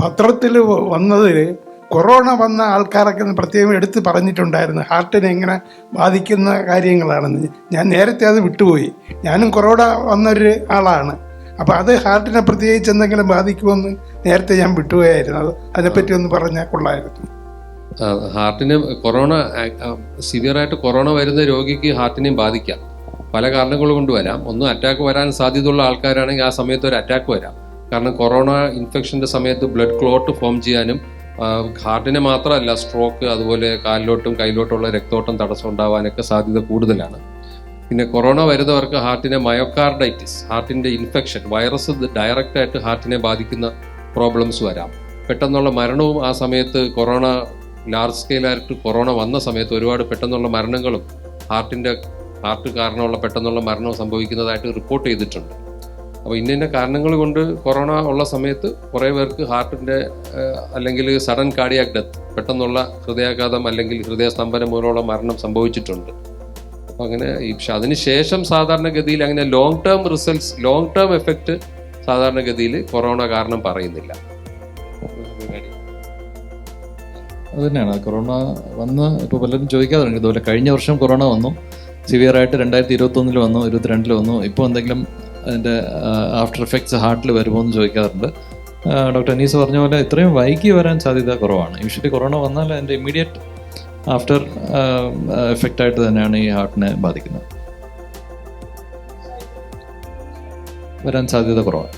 പത്രത്തിൽ വന്നതിൽ കൊറോണ വന്ന ആൾക്കാരൊക്കെ പ്രത്യേകം എടുത്ത് പറഞ്ഞിട്ടുണ്ടായിരുന്നു. ഹാർട്ടിനെ എങ്ങനെ ബാധിക്കുന്ന കാര്യങ്ങളാണെന്ന്. ഞാൻ നേരത്തെ അത് വിട്ടുപോയി. ഞാനും കൊറോണ വന്നൊരു ആളാണ്. അപ്പോൾ അത് ഹാർട്ടിനെ പ്രത്യേകിച്ച് എന്തെങ്കിലും ബാധിക്കുമെന്ന് നേരത്തെ ഞാൻ വിട്ടുപോയായിരുന്നു. അത് അതിനെപ്പറ്റി ഒന്ന് പറഞ്ഞാൽ കൊള്ളായിരുന്നു ഹാർട്ടിന് കൊറോണ സിവിയറായിട്ട് കൊറോണ വരുന്ന രോഗിക്ക് ഹാർട്ടിനെയും ബാധിക്കാം. പല കാരണങ്ങൾ കൊണ്ട് വരാം. ഒന്ന് അറ്റാക്ക് വരാൻ സാധ്യതയുള്ള ആൾക്കാരാണെങ്കിൽ ആ സമയത്ത് ഒരു അറ്റാക്ക് വരാം. കാരണം കൊറോണ ഇൻഫെക്ഷന്റെ സമയത്ത് ബ്ലഡ് ക്ലോട്ട് ഫോം ചെയ്യാനും ഹാർട്ടിനെ മാത്രമല്ല സ്ട്രോക്ക് അതുപോലെ കാലിലോട്ടും കയ്യിലോട്ടുള്ള രക്തോട്ടം തടസ്സം ഉണ്ടാവാനൊക്കെ സാധ്യത കൂടുതലാണ്. പിന്നെ കൊറോണ വരുന്നവർക്ക് ഹാർട്ടിനെ മയോകാർഡൈറ്റിസ് ഹാർട്ടിന്റെ ഇൻഫെക്ഷൻ വൈറസ് ഡയറക്റ്റായിട്ട് ഹാർട്ടിനെ ബാധിക്കുന്ന പ്രോബ്ലംസ് വരാം. പെട്ടെന്നുള്ള മരണവും ആ സമയത്ത് കൊറോണ ലാർജ് സ്കെയിലായിട്ട് കൊറോണ വന്ന സമയത്ത് ഒരുപാട് പെട്ടെന്നുള്ള മരണങ്ങളും ഹാർട്ടിന്റെ ഹാർട്ട് കാരണമുള്ള പെട്ടെന്നുള്ള മരണവും സംഭവിക്കുന്നതായിട്ട് റിപ്പോർട്ട് ചെയ്തിട്ടുണ്ട്. അപ്പോൾ ഇന്ന കാരണങ്ങൾ കൊണ്ട് കൊറോണ ഉള്ള സമയത്ത് കുറേ പേർക്ക് ഹാർട്ടിന്റെ അല്ലെങ്കിൽ സഡൻ കാർഡിയാക് ഡെത്ത് പെട്ടെന്നുള്ള ഹൃദയാഘാതം അല്ലെങ്കിൽ ഹൃദയസ്തംഭനം മൂലമുള്ള മരണം സംഭവിച്ചിട്ടുണ്ട്. അപ്പോൾ അങ്ങനെ പക്ഷെ അതിനുശേഷം സാധാരണഗതിയിൽ അങ്ങനെ long term results long term effect സാധാരണഗതിയിൽ കൊറോണ കാരണം പറയുന്നില്ല. അത് തന്നെയാണ് കൊറോണ വന്ന് ഇപ്പോൾ പലരും ചോദിക്കാതെ തുടങ്ങി ഇതുപോലെ കഴിഞ്ഞ വർഷം കൊറോണ വന്നു. സിവിയർ ആയിട്ട് രണ്ടായിരത്തി ഇരുപത്തൊന്നിൽ വന്നു ഇരുപത്തിരണ്ടിൽ വന്നു. ഇപ്പോൾ എന്തെങ്കിലും അതിന്റെ ആഫ്റ്റർ എഫക്ട്സ് ഹാർട്ടിൽ വരുമോ എന്ന് ചോദിക്കാറുണ്ട്. ഡോക്ടർ അനീസ് പറഞ്ഞ പോലെ ഇത്രയും വൈകി വരാൻ സാധ്യത കുറവാണ്. യൂഷ്വലി കൊറോണ വന്നാൽ അതിന്റെ ഇമ്മീഡിയറ്റ് ആഫ്റ്റർ എഫക്റ്റ് ആയിട്ട് തന്നെയാണ് ഈ ഹാർട്ടിനെ ബാധിക്കുന്നത്. വരാൻ സാധ്യത കുറവാണ്.